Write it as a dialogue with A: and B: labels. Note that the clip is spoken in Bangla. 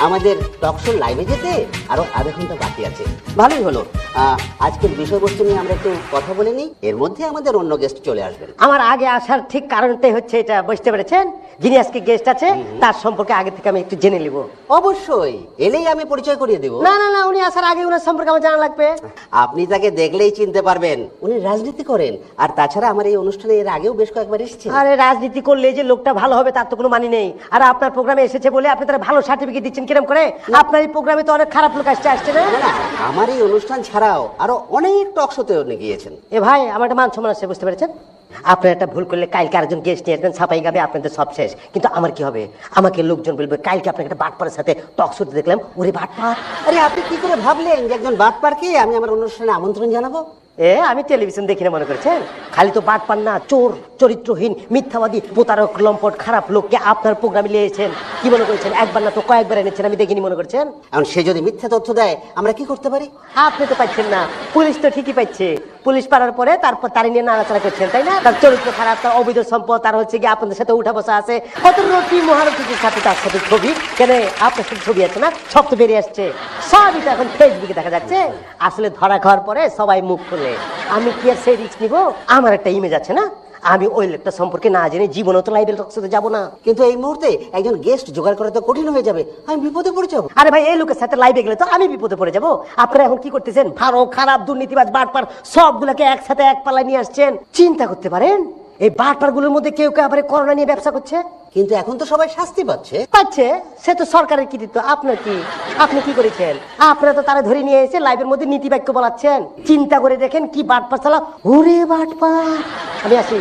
A: আমাদের টক শো লাইভে যেতে আরও আধা ঘণ্টা বাকি আছে। ভালোই হলো। আজকের বিষয়বস্তু নিয়ে আমরা একটু কথা বলে নিই। এর মধ্যে আমাদের অন্য গেস্ট চলে আসবেন।
B: আমার আগে আসার ঠিক কারণটাই হচ্ছে এটা বুঝতে পেরেছেন? যিনি আজকে গেস্ট আছে তার সম্পর্কে আগে থেকে আমি একটু জেনে নিব।
A: অবশ্যই এলেই আমি পরিচয় করিয়ে দেব।
B: না না না উনি আসার আগে ওনার সম্পর্কে আমার জানা লাগবে।
A: আপনি তাকে দেখলেই চিনতে পারবেন। উনি রাজনীতি করেন। আর তাছাড়া আমার এই অনুষ্ঠানে এর আগেও বেশ কয়েকবার এসেছেন।
B: আরে রাজনীতি করলে যে লোকটা ভালো হবে তার তো কোনো মানি নেই। আর আপনার প্রোগ্রামে এসেছে বলে আপনি তার ভালো সার্টিফিকেট দিচ্ছেন কিরম করে? আপনার এই প্রোগ্রামে তো অনেক খারাপ লোক আসছে আসছে না?
A: আমার এই অনুষ্ঠান ছাড়াও আরও অনেক টক শোতে উনি গিয়েছেন।
B: এ ভাই আমার একটা মান সম্মান আছে বুঝতে পেরেছেন? আপনার একটা ভুল করলে কালকে আরেকজন গেস্ট নিয়ে আসবেন ছাপাই গাবে আপনাদের সব শেষ। কিন্তু আমার কি হবে? আমাকে লোকজন বলবে কালকে আপনাকে একটা বাটপাড়ের সাথে টক শুতে দেখলাম। ওরে বাটপার!
A: আরে আপনি কি করে ভাবলেন যে একজন বাটপারকে আমি আমার অনুষ্ঠানে আমন্ত্রণ জানাব?
B: এ আমি টেলিভিশন দেখি না মনে করছেন খালি তো বাটপার না চোর চরিত্রহীন মিথ্যাবাদী প্রতারক লম্পট খারাপ লোককে আপনার প্রোগ্রামে নিয়েছেন। কি মনে করেছেন? একবার না তো কয়েকবার এনেছেন আমি দেখিনি মনে করছেন?
A: এখন সে যদি মিথ্যা তথ্য দেয় আমরা কি করতে পারি?
B: আপনি তো পাচ্ছেন না। পুলিশ তো ঠিকই পাচ্ছে। পুলিশ পাওয়ার পরে তারপর তার নিয়ে নাড়াচাড়া করছেন তাই না? তার চরিত্র খারাপ তার অবৈধ সম্পদ তার হচ্ছে কি আপনাদের সাথে উঠা বসা আছে। কত রতি মহারথীর সাথে তার সাথে ছবি? কেন আপনার সাথে ছবি আছে না? সব তো বেরিয়ে আসছে। সবই তো এখন ফেসবুকে দেখা যাচ্ছে। আসলে ধরা খাওয়ার পরে সবাই মুখ খুলে আমি কি আর সেই রিস্ক নিব? আমার একটা ইমেজ আছে না? আমি ওই লোকটা সম্পর্কে না জেনে জীবনও তো লাইভের সাথে যাব না।
A: কিন্তু এই মুহূর্তে একজন গেস্ট জোগাড় করা তো কঠিন হয়ে যাবে। আমি বিপদে পড়ে যাব।
B: আরে ভাই এই লোকের সাথে লাইভে গেলে তো আমি বিপদে পড়ে যাব। আপনারা এখন কি করতেছেন? ভালো খারাপ দুর্নীতিবাজ বাটপার সবগুলোকে একসাথে এক পাল্লায় নিয়ে আসছেন। চিন্তা করতে পারেন? এই বাটপারগুলোর মধ্যে কেউ কেউ আবার করোনা নিয়ে ব্যবসা করছে?
A: কিন্তু এখন তো সবাই শাস্তি পাচ্ছে।
B: পাচ্ছে? সে তো সরকারের কৃতিত্ব। আপনার কি? আপনি কি করেছেন? আপনারা তো তারা ধরে নিয়ে এসে লাইভের মধ্যে নীতি বাক্য বলাচ্ছেন। চিন্তা করে দেখেন কি বাটপা চালা ওরে বাটপা আমি আসি।